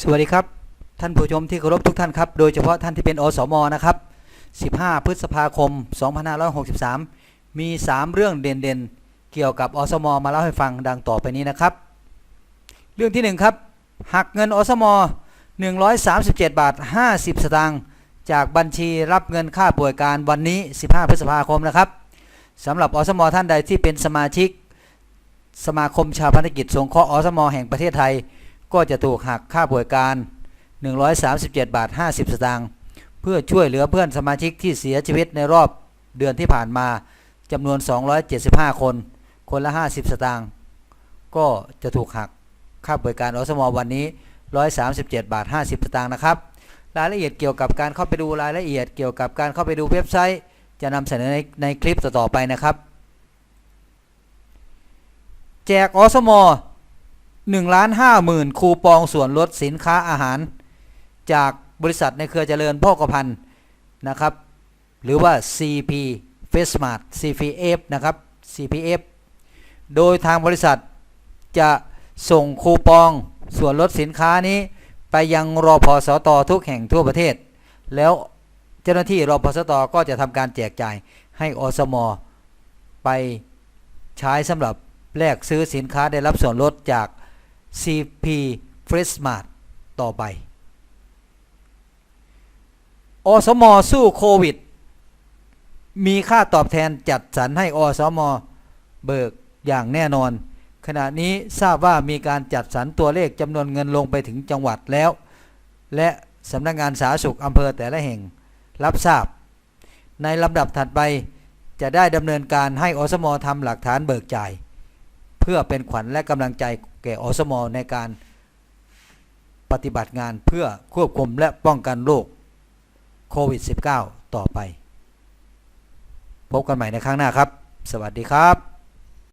สวัสดีครับ ท่านผู้ชมที่เคารพทุกท่านครับ โดยเฉพาะท่านที่เป็นอสมนะครับ 15 พฤษภาคม 2563 มี 3 เรื่องเด่นๆ เกี่ยวกับอสมมาเล่าให้ฟังดังต่อไปนี้นะครับ เรื่องที่ 1 ครับ หักเงินอสม 137 บาท 50 สตางค์จากบัญชีรับเงินค่าป่วยการวันนี้ 15 พฤษภาคมนะครับสำหรับอสมท่านใดที่เป็นสมาชิก สมาคมชาวพนกิจสงเคราะห์อสม แห่งประเทศไทย ก็จะถูกหักค่าป่วยการ 137 บาท 50 สตางค์เพื่อช่วยเหลือเพื่อนสมาชิกที่เสียชีวิตในรอบเดือนที่ผ่านมาจำนวน 275 คน คนละ 50 สตางค์ก็จะถูกหักค่าป่วยการอสมวันนี้ 137 บาท 50 สตางค์นะครับ รายละเอียดเกี่ยวกับการเข้าไปดูรายละเอียดเกี่ยวกับการเข้าไปดูเว็บไซต์ จะนำเสนอในในคลิปต่อๆไปนะครับ แจกอสม 1ล้าน5หมื่นคูปองส่วนลดสินค้าอาหาร จากบริษัทในเครือเจริญโภคภัณฑ์นะครับ หรือว่า CP f a c e m a r t CPF นะครับ CPF โดยทางบริษัทจะส่งคูปองส่วนลดสินค้านี้ ไปยังรอพสตทุกแห่งทั่วประเทศ แล้วเจ้าหน้าที่รอพสตก็จะทำการแจกจ่ายให้อสมอไปใช้สำหรับแลกซื้อสินค้าได้รับส่วนลดจาก CP f r e s m a r t ต่อไป อสมสู้โควิด มีค่าตอบแทนจัดสรรให้อสมเบิกอย่างแน่นอน ขณะนี้ทราบว่ามีการจัดสรรตัวเลขจำนวนเงินลงไปถึงจังหวัดแล้ว และสำนักงานสาธารณสุขอำเภอแต่ละแห่งรับทราบ ในลำดับถัดไปจะได้ดำเนินการให้อสมทำหลักฐานเบิกจ่าย เพื่อเป็นขวัญและกำลังใจ ก่อสมในการปฏิบัติงานเพื่อควบคุมและป้องกันโรคโควิด -19 ต่อไป พบกันใหม่ในครั้งหน้าครับ สวัสดีครับ